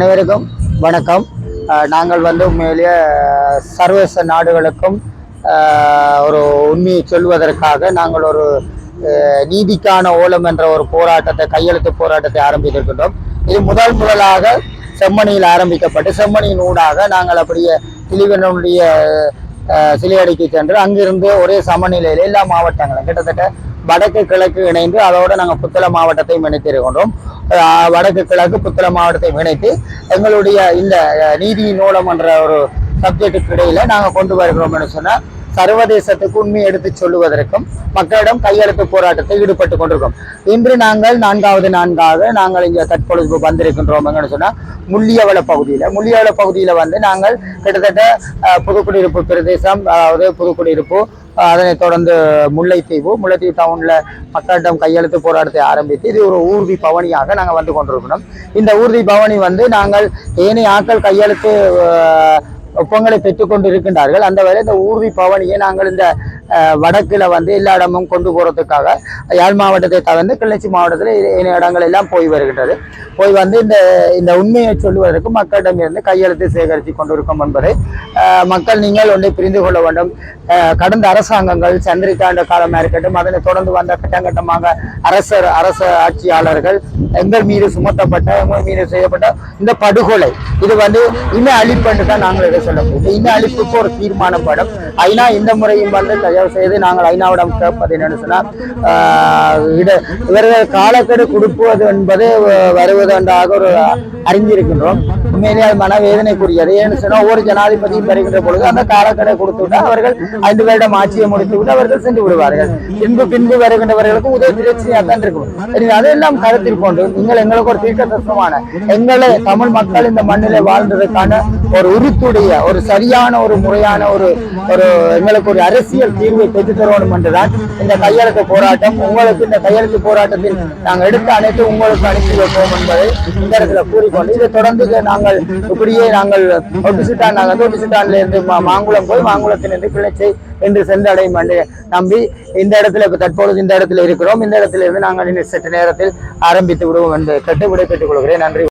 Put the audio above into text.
அனைவருக்கும் வணக்கம். நாங்கள் வந்து உண்மையிலேயே சர்வதேச நாடுகளுக்கும் ஒரு உண்மையை சொல்வதற்காக நாங்கள் ஒரு நீதிக்கான ஓலம் என்ற ஒரு போராட்டத்தை கையெழுத்து போராட்டத்தை ஆரம்பித்திருக்கின்றோம். இது முதல் முதலாக செம்மணியில் ஆரம்பிக்கப்பட்டு செம்மணியின் ஊடாக நாங்கள் அப்படியே திலிவனுடைய சிலையடிக்கு சென்று அங்கிருந்து ஒரே சமநிலையில் எல்லா மாவட்டங்களும் கிட்டத்தட்ட வடக்கு கிழக்கு இணைந்து அதோடு நாங்கள் புத்தள மாவட்டத்தையும் இணைத்திருக்கின்றோம். வடக்கு கிழக்கு புத்தள மாவட்டத்தை இணைத்து எங்களுடைய இந்த நீதி நூலம் என்ற ஒரு சப்ஜெக்டுக்கு இடையில நாங்கள் கொண்டு வருகிறோம்னு சொன்னால் சர்வதேசத்துக்கு உண்மை எடுத்து சொல்லுவதற்கும் மக்களிடம் கையெழுத்து போராட்டத்தில் ஈடுபட்டு கொண்டிருக்கோம் இன்று நாங்கள் நான்காவது நான்காக நாங்கள் இங்கே தற்பொழுது வந்திருக்கின்றோம் சொன்னால் முள்ளியவள பகுதியில் முள்ளியவள பகுதியில் வந்து நாங்கள் கிட்டத்தட்ட புதுக்குடியிருப்பு பிரதேசம் அதாவது புதுக்குடியிருப்பு அதனைத் தொடர்ந்து முல்லைத்தீவு முல்லைத்தீவு டவுனில் மக்களிடம் கையெழுத்து போராட்டத்தை ஆரம்பித்து இது ஒரு ஊர்தி பவனியாக நாங்கள் வந்து கொண்டிருக்கிறோம். இந்த ஊர்தி பவனி வந்து நாங்கள் ஏனைய ஆட்கள் கையெழுத்து ஒப்பங்களை பெற்றுக்கொண்டு இருக்கின்றார்கள் அந்த வேலை இந்த ஊர்தி பவனியை நாங்கள் இந்த வடக்கில் வடக்குல வந்து எல்லா இடமும் கொண்டு போகிறதுக்காக யாழ் மாவட்டத்தை தவிர்த்து கிளிநொச்சி மாவட்டத்தில் ஏனைய இடங்கள் எல்லாம் போய் வருகின்றது. போய் வந்து இந்த இந்த உண்மையை சொல்லுவதற்கு மக்களிடம் இருந்து கையெழுத்து சேகரித்து கொண்டிருக்கும் என்பதை மக்கள் நீங்கள் ஒன்றை புரிந்து கொள்ள வேண்டும். கடந்த அரசாங்கங்கள் சந்திரிகாண்ட காலமாக இருக்கட்டும் அதனை தொடர்ந்து வந்த கட்டங்கட்டமாக அரசர் அரச ஆட்சியாளர்கள் எங்கள் மீது சுமத்தப்பட்ட எங்கள் மீது செய்யப்பட்ட இந்த படுகொலை இது வந்து இன அழிப்புன்னு தான் நாங்கள் இதை சொல்ல முடியும் இந்த இன அழிப்புக்கு ஒரு தீர்மானம் படம் ஐநா இந்த முறையும் வந்து தயவு செய்து நாங்கள் ஐநாவிடம் கேட்பது என்னன்னு சொன்னால் இட- இவர்கள் காலக்கெடு கொடுப்பது என்பது வருவது வருவதென்றாக ஒரு அறிஞ்சிருக்கின்றோம் உண்மையிலேயே அது மனவேதனைக்குரியது. ஏன்னு சொன்னால் ஒவ்வொரு ஜனாதிபதியும் வருகின்ற பொழுது அந்த காலக்கெடை கொடுத்து விட்டு அவர்கள் ஐந்து வருடம் ஆட்சியை முடித்து விட்டு அவர்கள் சென்று விடுவார்கள். பின்பு பின்பு வருகின்றவர்களுக்கும் உதவி பிரச்சனையாக தான் இருக்கும். அதையெல்லாம் கருத்தில் கொண்டு நீங்கள் எங்களுக்கு ஒரு தீர்க்க தத்துவமான எங்களை தமிழ் மக்கள் இந்த மண்ணிலே வாழ்ந்ததற்கான ஒரு உறுத்துடைய ஒரு சரியான ஒரு முறையான ஒரு ஒரு எங்களுக்கு ஒரு அரசியல் தீர்வை பெற்று தரணும் என்றுதான் இந்த கையெழுத்து போராட்டம் உங்களுக்கு இந்த கையெழுத்து போராட்டத்தில் நாங்கள் எடுத்த அனைத்து உங்களுக்கு அனுப்பி வைப்போம் என்பதை இந்த இடத்துல கூறிக்கொண்டு இதை தொடர்ந்து நாங்கள் இப்படியே நாங்கள் ஒட்டுசிட்டான் நாங்கள் வந்து ஒட்டுசிட்டான்ல இருந்து மாங்குளம் போய் மாங்குளத்திலிருந்து கிளர்ச்சி என்று சென்றடையும் என்று நம்பி இந்த இடத்துல இப்ப தற்பொழுது இந்த இடத்துல இருக்கிறோம். இந்த இடத்துல இருந்து நாங்கள் இன்னும் சற்று நேரத்தில் ஆரம்பித்து விடுவோம் என்று கேட்டு விடை பெற்றுக் கொள்கிறேன். நன்றி.